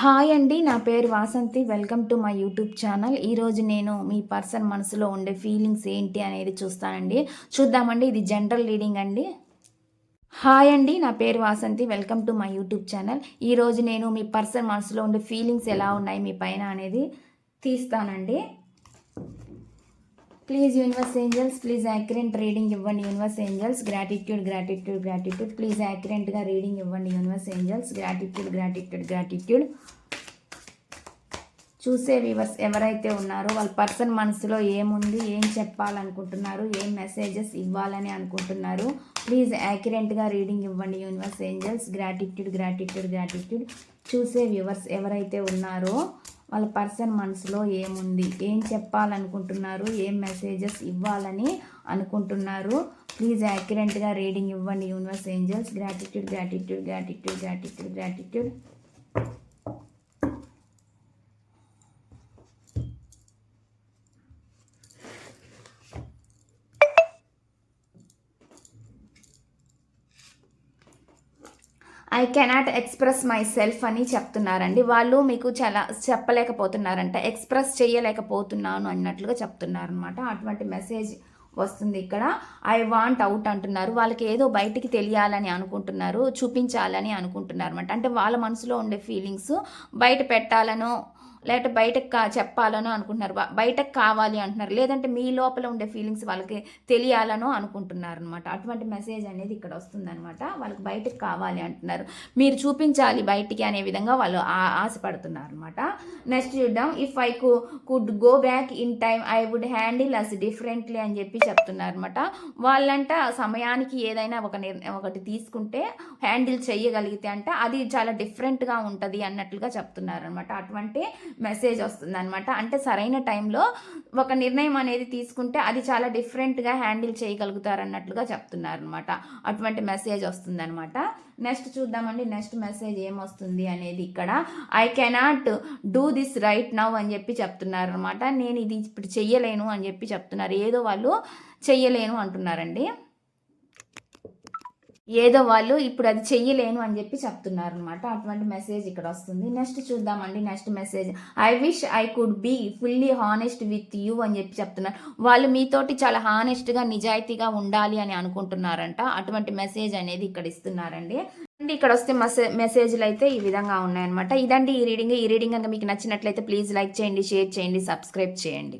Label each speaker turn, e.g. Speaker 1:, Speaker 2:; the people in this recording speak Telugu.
Speaker 1: హాయ్ అండి నా పేరు Vasanthi. Welcome to my YouTube channel. ఈరోజు నేను మీ పర్సన్ మనసులో ఉండే ఫీలింగ్స్ ఏంటి అనేది చూస్తానండి. చూద్దామండి ఇది జనరల్ రీడింగ్ అండి. హాయ్ అండి నా పేరు Vasanthi. Welcome to my YouTube channel. ఈరోజు నేను మీ పర్సన్ మనసులో ఉండే ఫీలింగ్స్ ఎలా ఉన్నాయి మీ పైన అనేది తీస్తానండి. Please universe angels please accurate reading ఇవ్వండి universe angels gratitude gratitude gratitude please యాక్యురెంట్గా reading ఇవ్వండి universe angels gratitude gratitude gratitude చూసే వ్యూవర్స్ ఎవరైతే ఉన్నారో వాళ్ళ పర్సన్ మనసులో ఏముంది ఏం చెప్పాలనుకుంటున్నారు ఏం మెసేజెస్ ఇవ్వాలని అనుకుంటున్నారు ప్లీజ్ యాక్యురెంట్గా రీడింగ్ ఇవ్వండి universe angels gratitude gratitude gratitude చూసే వ్యూవర్స్ ఎవరైతే ఉన్నారో వాళ్ళ పర్సన్ మనసులో ఏముంది? ఏం చెప్పాలనుకుంటున్నారు? ఏం మెసేజెస్ ఇవ్వాలని అనుకుంటున్నారు? ప్లీజ్ యాక్యురెంట్గా రీడింగ్ ఇవ్వండి universe angels gratitude gratitude gratitude gratitude gratitude I cannot express myself అని చెప్తున్నారండి. వాళ్ళు మీకు చాలా చెప్పలేకపోతున్నారంట. ఎక్స్ప్రెస్ చేయలేకపోతున్నాను అన్నట్లుగా చెప్తున్నారనమాట అటువంటి మెసేజ్ వస్తుంది ఇక్కడ. ఐ వాంట్ అవుట్ అంటున్నారు. వాళ్ళకి ఏదో బయటికి తెలియాలని అనుకుంటున్నారు చూపించాలని అనుకుంటున్నారు అనమాట అంటే వాళ్ళ మనసులో ఉండే ఫీలింగ్స్ బయట పెట్టాలనో లేకపోతే బయటకు కా చెప్పాలనో అనుకుంటున్నారు. బయటకు కావాలి అంటున్నారు. లేదంటే మీ లోపల ఉండే ఫీలింగ్స్ వాళ్ళకి తెలియాలనో అనుకుంటున్నారు అనమాట అటువంటి మెసేజ్ అనేది ఇక్కడ వస్తుందనమాట వాళ్ళకి బయటకు కావాలి అంటున్నారు. మీరు చూపించాలి బయటికి అనే విధంగా వాళ్ళు ఆ- ఆశపడుతున్నారు అనమాట నెక్స్ట్ చూద్దాం. ఇఫ్ ఐ కు could go back in time I would handle as differently అని చెప్పి చెప్తున్నారు అనమాట వాళ్ళంట సమయానికి ఏదైనా ఒక నిర్ణయం ఒకటి తీసుకుంటే హ్యాండిల్ చేయగలిగితే అంటే అది చాలా డిఫరెంట్గా ఉంటుంది అన్నట్లుగా చెప్తున్నారు అనమాట అటువంటి మెసేజ్ వస్తుందన్నమాట. అంటే సరైన టైంలో ఒక నిర్ణయం అనేది తీసుకుంటే అది చాలా డిఫరెంట్గా హ్యాండిల్ చేయగలుగుతారు అన్నట్లుగా చెప్తున్నారు అనమాట అటువంటి మెసేజ్ వస్తుందన్నమాట. నెక్స్ట్ చూద్దామండి. నెక్స్ట్ మెసేజ్ ఏమొస్తుంది అనేది ఇక్కడ. I cannot do this right now అని చెప్పి చెప్తున్నారు అనమాట నేను ఇది ఇప్పుడు చెయ్యలేను అని చెప్పి చెప్తున్నారు. ఏదో వాళ్ళు చెయ్యలేను అంటున్నారండి. ఏదో వాళ్ళు ఇప్పుడు అది చెయ్యలేను అని చెప్పి చెప్తున్నారు అనమాట అటువంటి మెసేజ్ ఇక్కడ వస్తుంది. నెక్స్ట్ చూద్దామండి. Next message I wish I could be fully honest with you అని చెప్పి చెప్తున్నారు. వాళ్ళు మీతోటి చాలా హానెస్ట్గా నిజాయితీగా ఉండాలి అని అనుకుంటున్నారంట. అటువంటి మెసేజ్ అనేది ఇక్కడ ఇస్తున్నారండి. అండి ఇక్కడ వస్తే మెసే మెసేజ్లు అయితే ఈ విధంగా ఉన్నాయన్నమాట. ఇదండి ఈ రీడింగ్ ఈ రీడింగ్ కనుక మీకు నచ్చినట్లయితే ప్లీజ్ లైక్ చేయండి షేర్ చేయండి సబ్స్క్రైబ్ చేయండి.